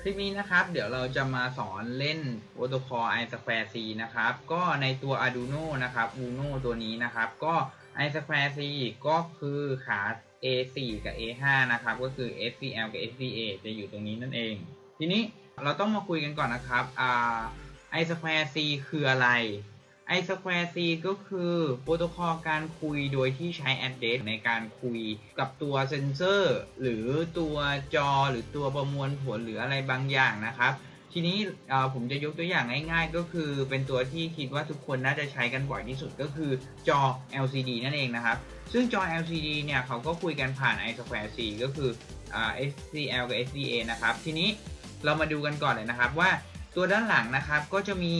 คลิปนี้นะครับ เดี๋ยวเราจะมาสอนเล่น Protocol i Square C นะครับ ก็ในตัว Arduino นะครับ Uno ตัวนี้นะครับ ก็ i Square C ก็คือขา A4 กับ A5 นะครับ ก็คือ SCL กับ SCA จะอยู่ตรงนี้นั่นเอง ทีนี้เราต้องมาคุยกันก่อนนะครับอ่า i Square C คืออะไร i Square C ก็คือโปรโตคอลการคุยโดยที่ใช้ address ในการคุยกับตัวเซนเซอร์ หรือตัวจอหรือตัวประมวลผลหรืออะไรบางอย่างนะครับ ทีนี้ผมจะยกตัวอย่างง่ายๆ ก็คือเป็นตัวที่คิดว่าทุกคนน่าจะใช้กันบ่อยที่สุดก็คือจอ LCD นั่นเองนะครับ ซึ่งจอ LCD เนี่ยเขาก็คุยกันผ่าน i Square C ก็คือ SCL กับ SDA นะครับ ทีนี้เรามาดูกันก่อนเลยนะครับว่าตัวด้านหลังนะครับก็จะมี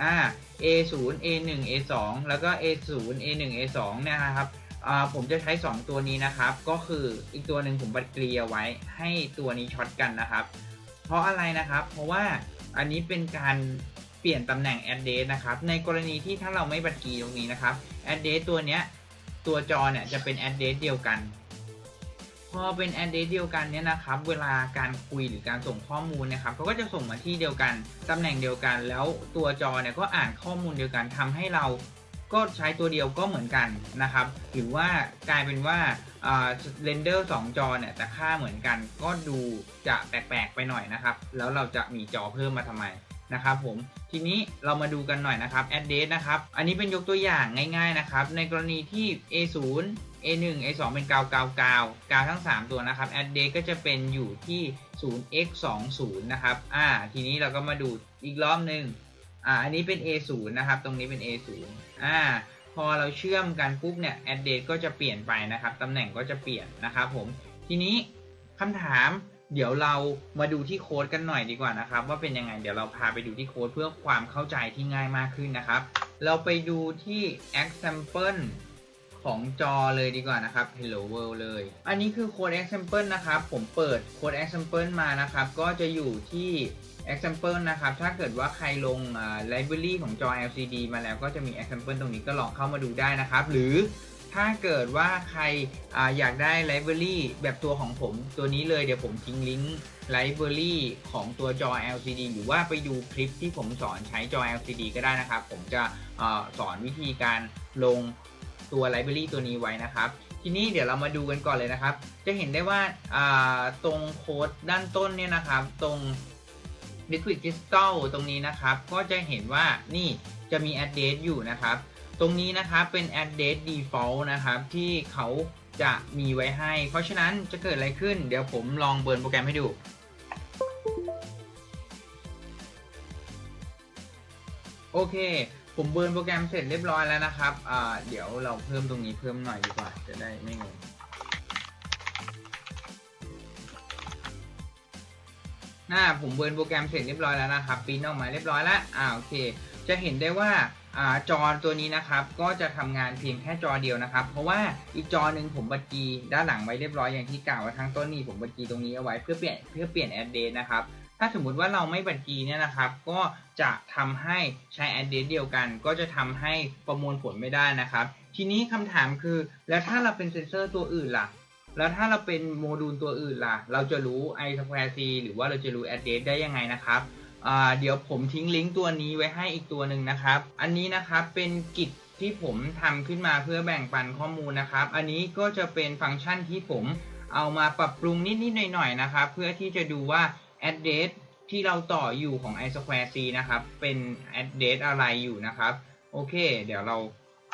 อ่า A0 A1 A2 แล้วก็ A0 A1 A2 เนี่ยนะครับอ่าผมจะใช้ 2 ตัวนี้นะครับ ก็คืออีกตัวหนึ่งผมบัดเกลียไว้ให้ตัวนี้ช็อตกันนะครับ เพราะอะไรนะครับ เพราะว่าอันนี้เป็นการเปลี่ยนตำแหน่ง address นะครับ ในกรณีที่ถ้าเราไม่บัดกีตรงนี้นะครับ address ตัวเนี้ยตัวจอเนี่ยจะเป็น address เดียวกัน พอเป็น address เดียวกันเนี่ยนะครับ เวลาการคุยหรือการส่งข้อมูลนะครับเขาก็จะส่งมาที่เดียวกัน ตำแหน่งเดียวกัน แล้วตัวจอเนี่ยก็อ่านข้อมูลเดียวกันทำให้เราก็ใช้ตัวเดียวก็เหมือนกันนะครับ หรือว่ากลายเป็นว่าเรนเดอร์สองจอเนี่ยแต่ค่าเหมือนกันก็ดูจะแปลกๆไปหน่อยนะครับ แล้วเราจะมีจอเพิ่มมาทำไม นะครับผมทีนี้เรามาดูกันหน่อยนะครับ address นะครับ อันนี้เป็นยกตัวอย่างง่ายๆนะครับ ในกรณีที่ A0 A1 A2 เป็นกาวกาวกาวกาวทั้ง 3 ตัวนะครับ address ก็จะเป็นอยู่ที่ 0x20 นะครับอ่าทีนี้เราก็มาดูอีกรอบหนึ่งอ่าอันนี้เป็น A0 นะครับ ตรงนี้เป็น A0 อ่าพอเราเชื่อมกันปุ๊บเนี่ย address ก็จะเปลี่ยนไปนะครับตำแหน่งก็จะเปลี่ยนนะครับผมทีนี้คำถาม เดี๋ยวเรามาดูที่โค้ดกันหน่อยดีกว่านะครับ ว่าเป็นยังไงเดี๋ยวเราพาไปดูที่โค้ดเพื่อความเข้าใจที่ง่ายมากขึ้นนะครับ เราไปดูที่ example ของจอเลยดีกว่านะครับ Hello World เลย อันนี้คือโค้ด example นะครับ ผมเปิดโค้ด example มานะครับ ก็จะอยู่ที่ example นะครับ ถ้าเกิดว่าใครลง library ของจอ LCD มาแล้วก็จะมี example ตรงนี้ก็ลองเข้ามาดูได้นะครับ หรือ ถ้าเกิดว่าใครออยากได้ library แบบตัวของผมตัวนี้เลยเดี๋ยวผมทิ้งลิงก์ library ของตัวจอ LCD หรือว่าไปดูคลิปที่ผมสอนใช้จอ LCD ก็ได้นะครับ ผมจะอสอนวิธีการลงตัว library ตัวนี้ไว้นะครับ ทีนี้เดี๋ยวเรามาดูกันก่อนเลยนะครับ จะเห็นได้ว่าตรงโค้ดด้านต้นเนี่ยนะครับ ตรง Liquid Crystal ตรงนี้นะครับ ก็จะเห็นว่านี่จะมี address อยู่นะครับ ตรงนี้นะครับเป็น address default นะครับ ที่เขาจะมีไว้ให้ เพราะฉะนั้นจะเกิดอะไรขึ้น เดี๋ยวผมลองเบิร์นโปรแกรมให้ดู โอเค ผมเบิร์นโปรแกรมเสร็จเรียบร้อยแล้วนะครับเดี๋ยวเราเพิ่มตรงนี้เพิ่มหน่อยดีกว่า จะได้ไม่งง หน้าผมเบิร์นโปรแกรมเสร็จเรียบร้อยแล้วนะครับปริ้นออกมาเรียบร้อยแล้วอ่าโอเค จะเห็นได้ว่าอ่าจอตัวนี้นะครับก็จะทำงานเพียงแค่จอเดียวนะครับ เพราะว่าอีกจอหนึ่งผมบัดกีด้านหลังไว้เรียบร้อยอย่างที่กล่าวไว้ทั้งต้นนี่ผมบัดกีตรงนี้เอาไว้เพื่อเปลี่ยนเพื่อเปลี่ยนแอดเดสนะครับถ้าสมมุติว่าเราไม่บัดกีเนี่ยนะครับ ก็จะทำให้ใช้แอดเดสเดียวกัน ก็จะทำให้ประมวลผลไม่ได้นะครับ ทีนี้คำถามคือ แล้วถ้าเราเป็นเซนเซอร์ตัวอื่นล่ะ แล้วถ้าเราเป็นโมดูลตัวอื่นล่ะ เราจะรู้ i square c หรือว่าเราจะรู้ address ได้ยังไงนะครับเดี๋ยวผมทิ้งลิงก์ตัวนี้ไว้ให้อีกตัวหนึ่งนะครับ อันนี้นะครับเป็นกิจที่ผมทำขึ้นมาเพื่อแบ่งปันข้อมูลนะครับ อันนี้ก็จะเป็นฟังก์ชันที่ผมเอามาปรับปรุงนิดๆหน่อยๆนะครับ เพื่อที่จะดูว่า address ที่เราต่ออยู่ของ i square c นะครับ เป็น address อะไรอยู่นะครับ โอเค เดี๋ยวเรา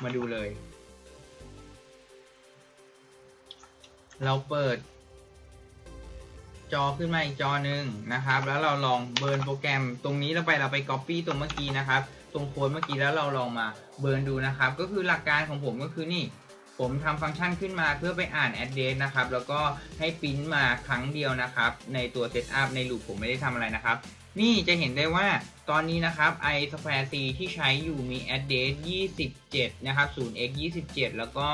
มาดูเลย เราเปิด จอขึ้นมาอีกจอหนึ่งนะครับ แล้วเราลองเบิร์นโปรแกรม ตรงนี้เราไปเราไป Copy ตรงเมื่อกี้นะครับ ตรงโค้ดเมื่อกี้แล้วเราลองมาเบิร์นดูนะครับ ก็คือหลักการของผมก็คือนี่ ผมทำฟังก์ชันขึ้นมาเพื่อไปอ่าน a d d r e s นะครับ แล้วก็ให้ปริ้นมาครั้งเดียวนะครับ ในตัว setup ใน loop ผมไม่ได้ทำอะไรนะครับ นี่จะเห็นได้ว่าตอนนี้นะครับ i square c ที่ใช้อยู่มี address 27 นะครับ 0x 27 แล้วก็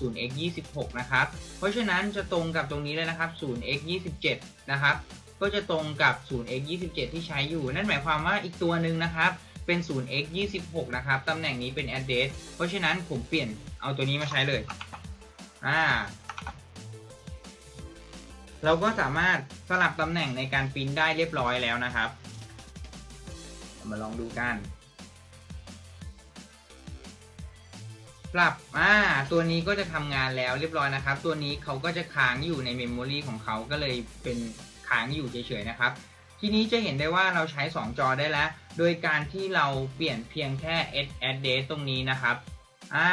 0x 26 นะครับ เพราะฉะนั้นจะตรงกับตรงนี้เลยนะครับ 0x 27 นะครับ ก็จะตรงกับ 0x 27 ที่ใช้อยู่ นั่นหมายความว่าอีกตัวหนึ่งนะครับ เป็น 0x 26 นะครับ ตำแหน่งนี้เป็น address เพราะฉะนั้นผมเปลี่ยนเอาตัวนี้มาใช้เลย อ่า เราก็สามารถสลับตำแหน่งในการปริ้นได้เรียบร้อยแล้วนะครับี๋ยวมาลองดูกันปรับอ่าตัวนี้ก็จะทำงานแล้วเรียบร้อยนะครับ ตัวนี้เขาก็จะค้างอยู่ในเมมโมรีของเขาก็เลยเป็นค้างอยู่เฉยๆนะครับ ทีนี้จะเห็นได้ว่าเราใช้ 2 จอได้แล้ว โดยการที่เราเปลี่ยนเพียงแค่ address ตรงนี้นะครับ อ่า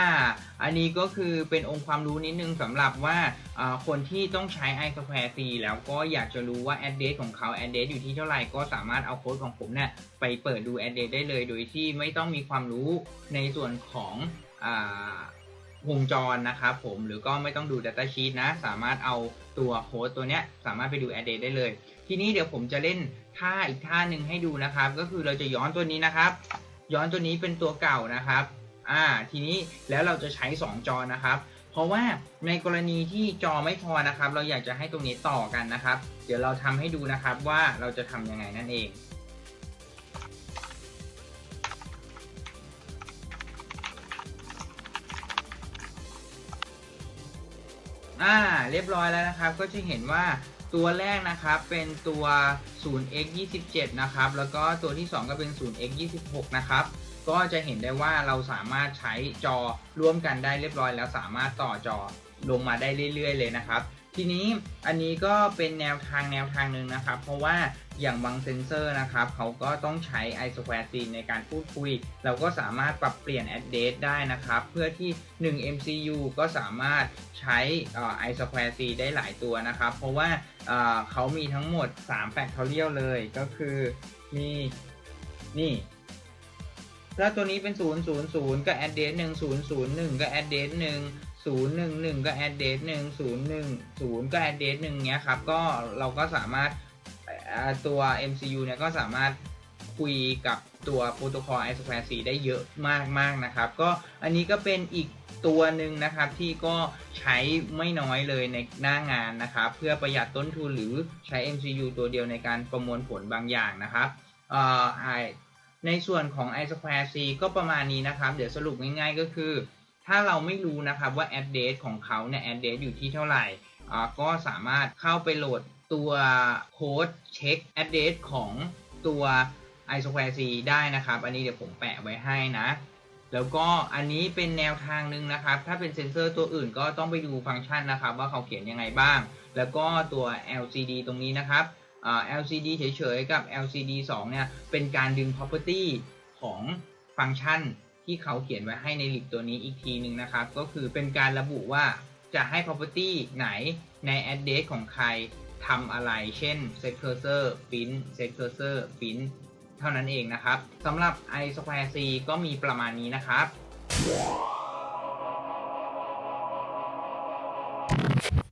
อันนี้ก็คือเป็นองค์ความรู้นิดนึงสำหรับว่าคนที่ต้องใช้ i square c แล้วก็อยากจะรู้ว่า address ของเขา address อยู่ที่เท่าไหร่ก็สามารถเอาโค้ดของผมเนี่ยไปเปิดดู address ได้เลย โดยที่ไม่ต้องมีความรู้ในส่วนของวงจรนะครับผมหรือก็ไม่ต้องดู data sheet นะ สามารถเอาตัวโค้ดตัวเนี้ยสามารถไปดู address ได้เลย ทีนี้เดี๋ยวผมจะเล่นท่าอีกท่าหนึ่งให้ดูนะครับ ก็คือเราจะย้อนตัวนี้นะครับ ย้อนตัวนี้เป็นตัวเก่านะครับ อ่า ทีนี้แล้วเราจะใช้ 2 จอนะครับ เพราะว่าในกรณีที่จอไม่พอนะครับ เราอยากจะให้ตรงนี้ต่อกันนะครับ เดี๋ยวเราทำให้ดูนะครับว่าเราจะทำยังไงนั่นเองอ่าเรียบร้อยแล้วนะครับก็จะเห็นว่าตัวแรกนะครับเป็นตัว 0x 27 นะครับ แล้วก็ตัวที่ 2 ก็เป็น 0x 26 นะครับ ก็จะเห็นได้ว่าเราสามารถใช้จอร่วมกันได้เรียบร้อย แล้วสามารถต่อจอลงมาได้เรื่อย ๆ เลยนะครับ ทีนี้อันนี้ก็เป็นแนวทางแนวทางหนึ่งนะครับ เพราะว่าอย่างบางเซนเซอร์นะครับ เขาก็ต้องใช้ i square c ในการพูดคุย เราก็สามารถปรับเปลี่ยน address ได้นะครับ เพื่อที่ 1 MCU ก็สามารถใช้ i square c ได้หลายตัวนะครับ เพราะว่าเขามีทั้งหมด 3 factorial เลยก็คือมีนี่ ถ้าตัวนี้เป็น 0 0 0 ก็ address 1 0 0 1 ก็ address 1 0 1 1 ก็ address 1 0 1 0 ก็ address 1เนี้ยครับ ก็เราก็สามารถตัว MCU เนี่ยก็สามารถคุยกับตัวโปรโตคอล i square c ได้เยอะมากมากนะครับ ก็อันนี้ก็เป็นอีกตัวหนึ่งนะครับที่ก็ใช้ไม่น้อยเลยในหน้างานนะครับ เพื่อประหยัดต้นทุนหรือใช้ MCU ตัวเดียวในการประมวลผลบางอย่างนะครับเอ่อ ในส่วนของ i square c ก็ประมาณนี้นะครับ เดี๋ยวสรุปง่ายๆก็คือ ถ้าเราไม่รู้นะครับว่า address ของเขาเนี่ย address อยู่ที่เท่าไหร่ก็สามารถเข้าไปโหลดตัวโค้ดเช็ค address ของตัว i square c ได้นะครับ อันนี้เดี๋ยวผมแปะไว้ให้นะ แล้วก็อันนี้เป็นแนวทางหนึ่งนะครับ ถ้าเป็นเซนเซอร์ตัวอื่นก็ต้องไปดูฟังก์ชันนะครับ ว่าเขาเขียนยังไงบ้าง แล้วก็ตัว LCD ตรงนี้นะครับ LCD เฉยๆ กับ LCD 2 เนี่ย เป็นการดึง property ของฟังก์ชันที่เขาเขียนไว้ให้ในลิบตัวนี้อีกทีหนึ่งนะครับ ก็คือเป็นการระบุว่าจะให้ property ไหนใน address ของใครทำอะไร เช่น set cursor print set cursor print เท่านั้นเองนะครับสำหรับ i square c ก็มีประมาณนี้นะครับ